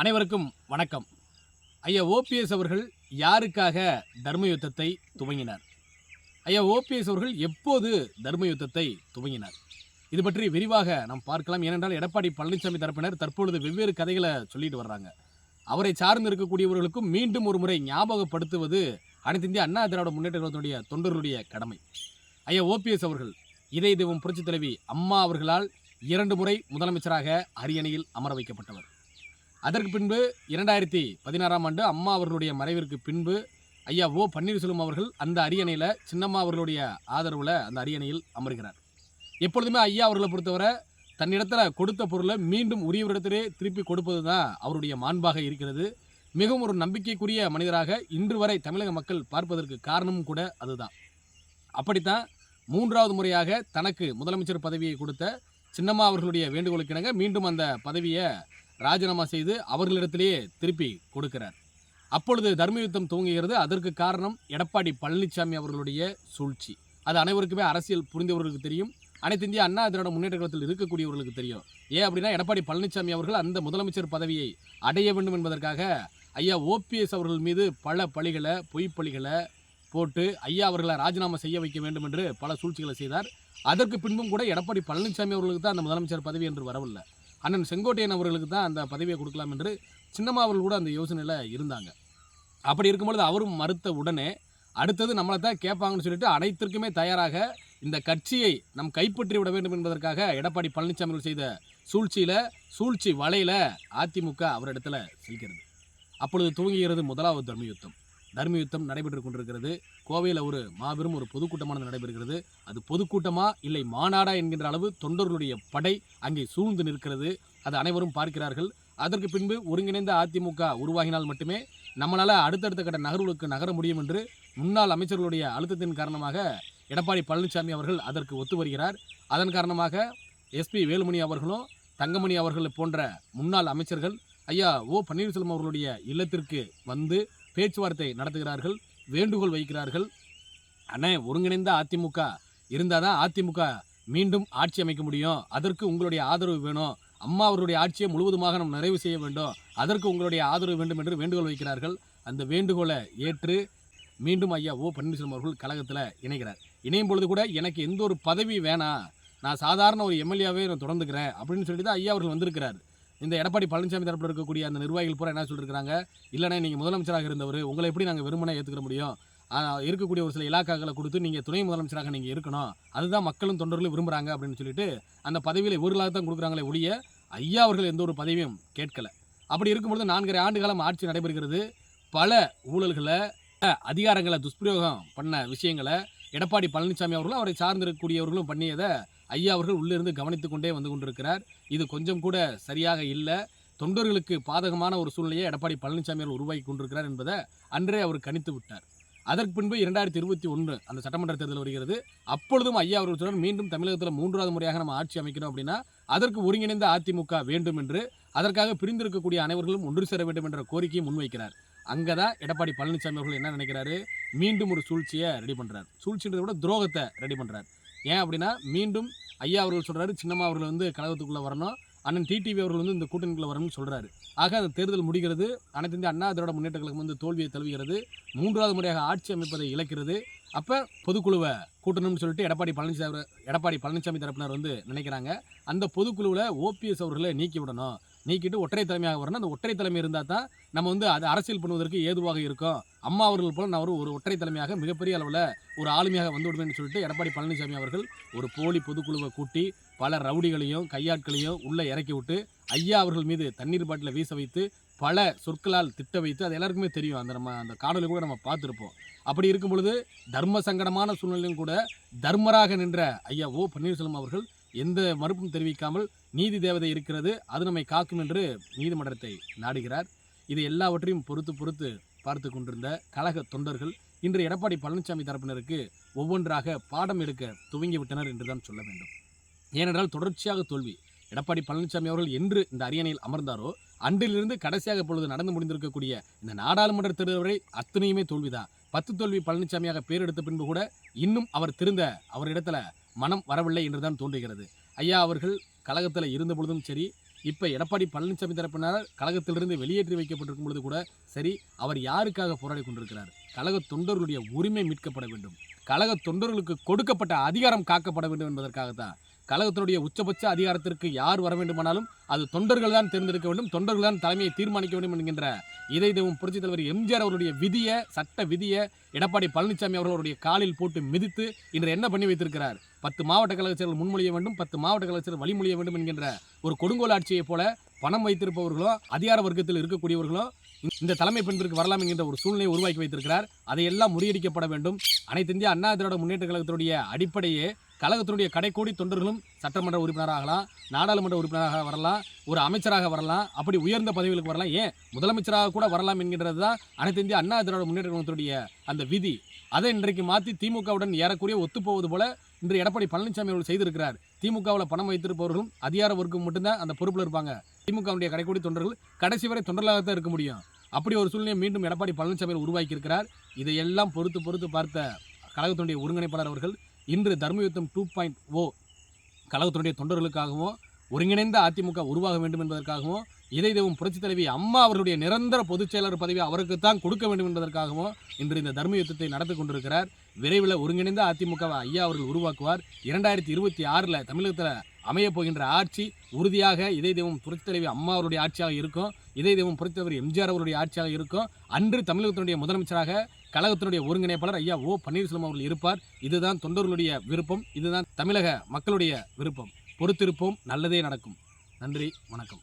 அனைவருக்கும் வணக்கம். ஐயா ஓபிஎஸ் அவர்கள் யாருக்காக தர்ம யுத்தத்தை துவங்கினார்? ஐயா ஓபிஎஸ் அவர்கள் எப்போது தர்ம யுத்தத்தை துவங்கினார்? இது பற்றி விரிவாக நாம் பார்க்கலாம். ஏனென்றால் எடப்பாடி பழனிசாமி தரப்பினர் தற்பொழுது வெவ்வேறு கதைகளை சொல்லிட்டு வர்றாங்க. அவரை சார்ந்து இருக்கக்கூடியவர்களுக்கும் மீண்டும் ஒரு முறை ஞாபகப்படுத்துவது அனைத்து இந்திய அண்ணா திராவிட முன்னேற்ற கழகத்தினுடைய தொண்டர்களுடைய கடமை. ஐயா ஓபிஎஸ் அவர்கள் இதய தெய்வம் புரட்சித் தலைவி அம்மா அவர்களால் இரண்டு முறை முதலமைச்சராக அரியணையில் அமர வைக்கப்பட்டவர். அதற்கு பின்பு இரண்டாயிரத்தி பதினாறாம் ஆண்டு அம்மா அவர்களுடைய மறைவிற்கு பின்பு ஐயா ஓ பன்னீர்செல்வம் அவர்கள் அந்த அரியணையில் சின்னம்மா அவர்களுடைய ஆதரவில் அந்த அரியணையில் அமர்கிறார். எப்பொழுதுமே ஐயா அவர்களை பொறுத்தவரை தன்னிடத்தில் கொடுத்த பொருளை மீண்டும் உரியவரிடத்திலே திருப்பி கொடுப்பது தான் அவருடைய மாண்பாக இருக்கிறது. மிகவும் ஒரு நம்பிக்கைக்குரிய மனிதராக இன்று வரை தமிழக மக்கள் பார்ப்பதற்கு காரணமும் கூட அதுதான். அப்படித்தான் மூன்றாவது முறையாக தனக்கு முதலமைச்சர் பதவியை கொடுத்த சின்னம்மா அவர்களுடைய வேண்டுகோளுக்கிணங்க மீண்டும் அந்த பதவியை ராஜினாமா செய்து அவர்களிடத்திலேயே திருப்பி கொடுக்கிறார். அப்பொழுது தர்மயுத்தம் துவங்குகிறது. அதற்கு காரணம் எடப்பாடி பழனிசாமி அவர்களுடைய சூழ்ச்சி. அது அனைவருக்குமே அரசியல் புரிந்தவர்களுக்கு தெரியும். அனைத்து இந்திய அண்ணா திராவிட முன்னேற்ற கழகத்தில் இருக்கக்கூடியவர்களுக்கு தெரியும். ஏன் அப்படின்னா எடப்பாடி பழனிசாமி அவர்கள் அந்த முதலமைச்சர் பதவியை அடைய வேண்டும் என்பதற்காக ஐயா ஓபிஎஸ் அவர்கள் மீது பல பழிகளை பொய் பழிகளை போட்டு ஐயா அவர்களை ராஜினாமா செய்ய வைக்க வேண்டும் என்று பல சூழ்ச்சிகளை செய்தார். அதற்கு பின்பும் கூட எடப்பாடி பழனிசாமி அவர்களுக்கு தான் அந்த முதலமைச்சர் பதவி என்று வரவில்லை. அண்ணன் செங்கோட்டையன் அவர்களுக்கு தான் அந்த பதவியை கொடுக்கலாம் என்று சின்னம்மா அவர்கள் கூட அந்த யோசனையில் இருந்தாங்க. அப்படி இருக்கும்பொழுது அவரும் மறுத்த உடனே அடுத்தது நம்மளை தான் கேட்பாங்கன்னு சொல்லிட்டு அனைத்திற்குமே தயாராக இந்த கட்சியை நம் கைப்பற்றி விட வேண்டும் என்பதற்காக எடப்பாடி பழனிசாமி அவர்கள் செய்த சூழ்ச்சியில் சூழ்ச்சி வலையில் அதிமுக அவரிடத்துல செல்கிறது. அப்பொழுது துவங்குகிறது முதலாவது தர்மயுத்தம். தர்ம யுத்தம் நடைபெற்று கொண்டிருக்கிறது. கோவையில் ஒரு மாபெரும் ஒரு பொதுக்கூட்டமானது நடைபெறுகிறது. அது பொதுக்கூட்டமா இல்லை மாநாடா என்கின்ற அளவு தொண்டர்களுடைய படை அங்கே சூழ்ந்து நிற்கிறது. அது அனைவரும் பார்க்கிறார்கள். அதற்கு பின்பு ஒருங்கிணைந்த அதிமுக உருவாகினால் மட்டுமே நம்மளால் அடுத்தடுத்த கட்ட நகர்வுகளுக்கு நகர முடியும் என்று முன்னாள் அமைச்சர்களுடைய அழுத்தத்தின் காரணமாக எடப்பாடி பழனிசாமி அவர்கள் அதற்கு ஒத்து வருகிறார். அதன் காரணமாக எஸ்பி வேலுமணி அவர்களும் தங்கமணி அவர்கள் போன்ற முன்னாள் அமைச்சர்கள் ஐயா ஓ பன்னீர்செல்வம் அவர்களுடைய இல்லத்திற்கு வந்து பேச்சுவார்த்தை நடத்துகிறார்கள் வேண்டுகோள் வைக்கிறார்கள். அண்ணே ஒருங்கிணைந்த அதிமுக இருந்தால் தான் அதிமுக மீண்டும் ஆட்சி அமைக்க முடியும். அதற்கு உங்களுடைய ஆதரவு வேணும். அம்மா அவருடைய ஆட்சியை முழுவதுமாக நாம் நிறைவு செய்ய வேண்டும். அதற்கு உங்களுடைய ஆதரவு வேண்டும் என்று வேண்டுகோள் வைக்கிறார்கள். அந்த வேண்டுகோளை ஏற்று மீண்டும் ஐயா ஓ பன்னீர்செல்வம் அவர்கள் கழகத்தில் இணைகிறார். இணையும் பொழுது கூட எனக்கு எந்த ஒரு பதவி வேணாம். நான் சாதாரண ஒரு எம்எல்ஏவே நான் தொடர்ந்துக்கிறேன் அப்படின்னு சொல்லிட்டு தான் ஐயா அவர்கள் வந்திருக்கிறார். இந்த எடப்பாடி பழனிசாமி தரப்பில் இருக்கக்கூடிய அந்த நிர்வாகிகள் பூரா என்ன சொல்லியிருக்கிறாங்க இல்லைனா நீங்கள் முதலமைச்சராக இருந்தவர் உங்களை எப்படி நாங்கள் வெறுமனே ஏற்றுக்கிற முடியும்? இருக்கக்கூடிய ஒரு சில இலாக்காக்களை கொடுத்து நீங்கள் துணை முதலமைச்சராக நீங்கள் இருக்கணும். அதுதான் மக்களும் தொண்டர்களும் விரும்புகிறாங்க அப்படின்னு சொல்லிட்டு அந்த பதவியில் இவர்களாக தான் கொடுக்குறாங்களே ஒழிய ஐயா அவர்கள் எந்த ஒரு பதவியும் கேட்கலை. அப்படி இருக்கும்பொழுது நான்கரை ஆண்டு காலம் ஆட்சி நடைபெறுகிறது. பல ஊழல்களை அதிகாரங்களை துஷ்பிரயோகம் பண்ண விஷயங்களை எடப்பாடி பழனிசாமி அவர்களும் அவரை சார்ந்திருக்கக்கூடியவர்களும் பண்ணியதை ஐயா அவர்கள் உள்ளிருந்து கவனித்து கொண்டே வந்து கொண்டிருக்கிறார். இது கொஞ்சம் கூட சரியாக இல்லை. தொண்டர்களுக்கு பாதகமான ஒரு சூழ்நிலையை எடப்பாடி பழனிசாமி அவர்கள் உருவாக்கி கொண்டிருக்கிறார் என்பதை அன்றே அவர் கணித்து விட்டார். அதற்கு பின்பு இரண்டாயிரத்தி இருபத்தி ஒன்று அந்த சட்டமன்ற தேர்தல் வருகிறது. அப்பொழுதும் ஐயா அவர்கள் சொன்னார் மீண்டும் தமிழகத்தில் மூன்றாவது முறையாக நம்ம ஆட்சி அமைக்கணும் அப்படின்னா அதற்கு ஒருங்கிணைந்த அதிமுக வேண்டும் என்று. அதற்காக பிரிந்திருக்கக்கூடிய அனைவர்களும் ஒன்று சேர வேண்டும் என்ற கோரிக்கையை முன்வைக்கிறார். அங்கே தான் எடப்பாடி பழனிசாமி அவர்கள் என்ன நினைக்கிறாரு? மீண்டும் ஒரு சூழ்ச்சியை ரெடி பண்ணுறார் சூழ்ச்சின்றதை விட துரோகத்தை ரெடி பண்ணுறார் ஏன் அப்படின்னா மீண்டும் ஐயா அவர்கள் சொல்கிறாரு சின்னம்மா அவர்கள் வந்து கழகத்துக்குள்ளே வரணும் அண்ணன் டிடிவி அவர்கள் வந்து இந்த கூட்டணிக்குள்ளே வரணும்னு சொல்கிறாரு ஆக அந்த தேர்தல் முடிகிறது. அனைத்து இந்திய அண்ணா திராவிட முன்னேற்ற கழகம் வந்து தோல்வியை தழுவுகிறது. மூன்றாவது முறையாக ஆட்சி அமைப்பதை இழக்கிறது. அப்போ பொதுக்குழுவை கூட்டணும்னு சொல்லிட்டு எடப்பாடி பழனிசாமி எடப்பாடி பழனிசாமி தரப்பினர் வந்து நினைக்கிறாங்க. அந்த பொதுக்குழுவில் ஓபிஎஸ் அவர்களை நீக்கி விடணும். நீக்கிட்டு ஒற்றை தலைமையாக வரணும். அந்த ஒற்றை தலைமை இருந்தால் தான் நம்ம வந்து அதை அரசியல் பண்ணுவதற்கு ஏதுவாக இருக்கும். அம்மா அவர்கள் போல நான் ஒரு ஒரு ஒற்றை தலைமையாக மிகப்பெரிய அளவில் ஒரு ஆளுமையாக வந்து விடுவேன்னு சொல்லிட்டு எடப்பாடி பழனிசாமி அவர்கள் ஒரு போலி பொதுக்குழுவை கூட்டி பல ரவுடிகளையும் கையாட்களையும் உள்ளே இறக்கி விட்டு ஐயா அவர்கள் மீது தண்ணீர் பாட்டிலை வீச வைத்து பல சொற்களால் திட்ட வைத்து அது எல்லாருக்குமே தெரியும். அந்த நம்ம அந்த காணொலி கூட நம்ம பார்த்துருப்போம். அப்படி இருக்கும் பொழுது தர்ம சங்கடமான சூழ்நிலையும் கூட தர்மராக நின்ற ஐயா ஓ பன்னீர்செல்வம் அவர்கள் எந்த மறுப்பும் தெரிவிக்காமல் நீதி தேவதை இருக்கிறது அது நம்மை காக்கும் என்று நீதிமன்றத்தை நாடுகிறார். இது எல்லாவற்றையும் பொறுத்து பொறுத்து பார்த்து கொண்டிருந்த கழக தொண்டர்கள் இன்று எடப்பாடி பழனிசாமி தரப்பினருக்கு ஒவ்வொன்றாக பாடம் எடுக்க துவங்கி விட்டனர் என்றுதான் சொல்ல வேண்டும். ஏனென்றால் தொடர்ச்சியாக தோல்வி எடப்பாடி பழனிசாமி அவர்கள் என்று இந்த அரியணையில் அமர்ந்தாரோ அன்றிலிருந்து கடைசியாக இப்பொழுது நடந்து முடிந்திருக்கக்கூடிய இந்த நாடாளுமன்ற தேர்தல் வரை அத்தனையுமே தோல்விதான். பத்து தோல்வி பழனிசாமியாக பேர் எடுத்த பின்பு கூட இன்னும் அவர் திருந்த அவரிடத்துல மனம் வரவில்லை என்றுதான் தோன்றுகிறது. ஐயா அவர்கள் கழகத்தில் இருந்த பொழுதும் சரி இப்போ எடப்பாடி பழனிசாமி தரப்பினர் கழகத்திலிருந்து வெளியேற்றி வைக்கப்பட்டிருக்கும் பொழுது கூட சரி அவர் யாருக்காக போராடி கொண்டிருக்கிறார்? கழக தொண்டர்களுடைய உரிமை மீட்கப்பட வேண்டும். கழக தொண்டர்களுக்கு கொடுக்கப்பட்ட அதிகாரம் காக்கப்பட வேண்டும் என்பதற்காகத்தான். கழகத்தினுடைய உச்சபட்ச அதிகாரத்திற்கு யார் வர வேண்டுமானாலும் அது தொண்டர்கள் தான் தேர்ந்தெடுக்க வேண்டும் தொண்டர்கள் தான் தலைமையை தீர்மானிக்க வேண்டும் என்கின்ற இதை தெய்வம் புரட்சித் தலைவர் எம்ஜிஆர் அவருடைய விதியை சட்ட விதியை எடப்பாடி பழனிசாமி அவர்களுடைய காலில் போட்டு மிதித்து இன்று என்ன பண்ணி வைத்திருக்கிறார்? பத்து மாவட்ட கழக செயலர் முன்மொழிய வேண்டும் பத்து மாவட்ட கழக செயலர் வழிமொழிய வேண்டும் என்கின்ற ஒரு கொடுங்கோல் ஆட்சியைப் போல பணம் வைத்திருப்பவர்களோ அதிகார வர்க்கத்தில் இருக்கக்கூடியவர்களோ இந்த தலைமை பண்பிற்கு வரலாம் என்கின்ற ஒரு சூழ்நிலையை உருவாக்கி வைத்திருக்கிறார். அதையெல்லாம் முறியடிக்கப்பட வேண்டும். அனைத்து இந்திய அண்ணா திராவிட முன்னேற்ற கழகத்தினுடைய அடிப்படையே கழகத்தினுடைய கடைக்கோடி தொண்டர்களும் சட்டமன்ற உறுப்பினராகலாம் நாடாளுமன்ற உறுப்பினராக வரலாம் ஒரு அமைச்சராக வரலாம். அப்படி உயர்ந்த பதவிகளுக்கு வரலாம். ஏன்? முதலமைச்சராக கூட வரலாம் என்கின்றது தான் அனைத்து இந்திய அண்ணா திராவிட முன்னேற்ற கழகத்தினுடைய அந்த விதி. அதை இன்றைக்கு மாற்றி திமுகவுடன் ஏறக்குறைய ஒத்துப்போவது போல இன்று எடப்பாடி பழனிசாமி அவர்கள் செய்திருக்கிறார். திமுகவில் பணம் வைத்திருப்பவர்களும் அதிகார வர்க்கம் மட்டும்தான் அந்த பொறுப்பில் இருப்பாங்க. திமுகவுடைய கடைக்கூடி தொண்டர்கள் கடைசி வரை தொண்டர்களாக தான் இருக்க முடியும். அப்படி ஒரு சூழ்நிலையை மீண்டும் எடப்பாடி பழனிசாமி உருவாக்கியிருக்கிறார். இதையெல்லாம் பொறுத்து பொறுத்து பார்த்த கழகத்தினுடைய ஒருங்கிணைப்பாளர் அவர்கள் இன்று தர்மயுத்தம் டூ பாயிண்ட் ஓ கழகத்தினுடைய தொண்டர்களுக்காகவும் ஒருங்கிணைந்த அதிமுக உருவாக வேண்டும் என்பதற்காகவும் இதை தெய்வம் புரட்சித் தலைவி அம்மா அவர்களுடைய நிரந்தர பொதுச் செயலர் பதவி அவருக்கு தான் கொடுக்க வேண்டும் என்பதற்காகவும் இன்று இந்த தர்ம யுத்தத்தை நடத்தி கொண்டிருக்கிறார். விரைவில் ஒருங்கிணைந்த அதிமுகவை ஐயா அவர்கள் உருவாக்குவார். இரண்டாயிரத்தி இருபத்தி ஆறில் தமிழகத்தில் அமையப் போகின்ற ஆட்சி உறுதியாக இதை தெய்வம் புரட்சித் தலைவி அம்மா அவருடைய ஆட்சியாக இருக்கும். இதை தெய்வம் புரட்சித் தலைவர் எம்ஜிஆர் அவருடைய ஆட்சியாக இருக்கும். அன்று தமிழகத்தினுடைய முதலமைச்சராக கழகத்தினுடைய ஒருங்கிணைப்பாளர் ஐயா ஓ பன்னீர்செல்வம் அவர்கள் இருப்பார். இதுதான் தொண்டர்களுடைய விருப்பம். இதுதான் தமிழக மக்களுடைய விருப்பம். பொறுத்திருப்போம். நல்லதே நடக்கும். நன்றி. வணக்கம்.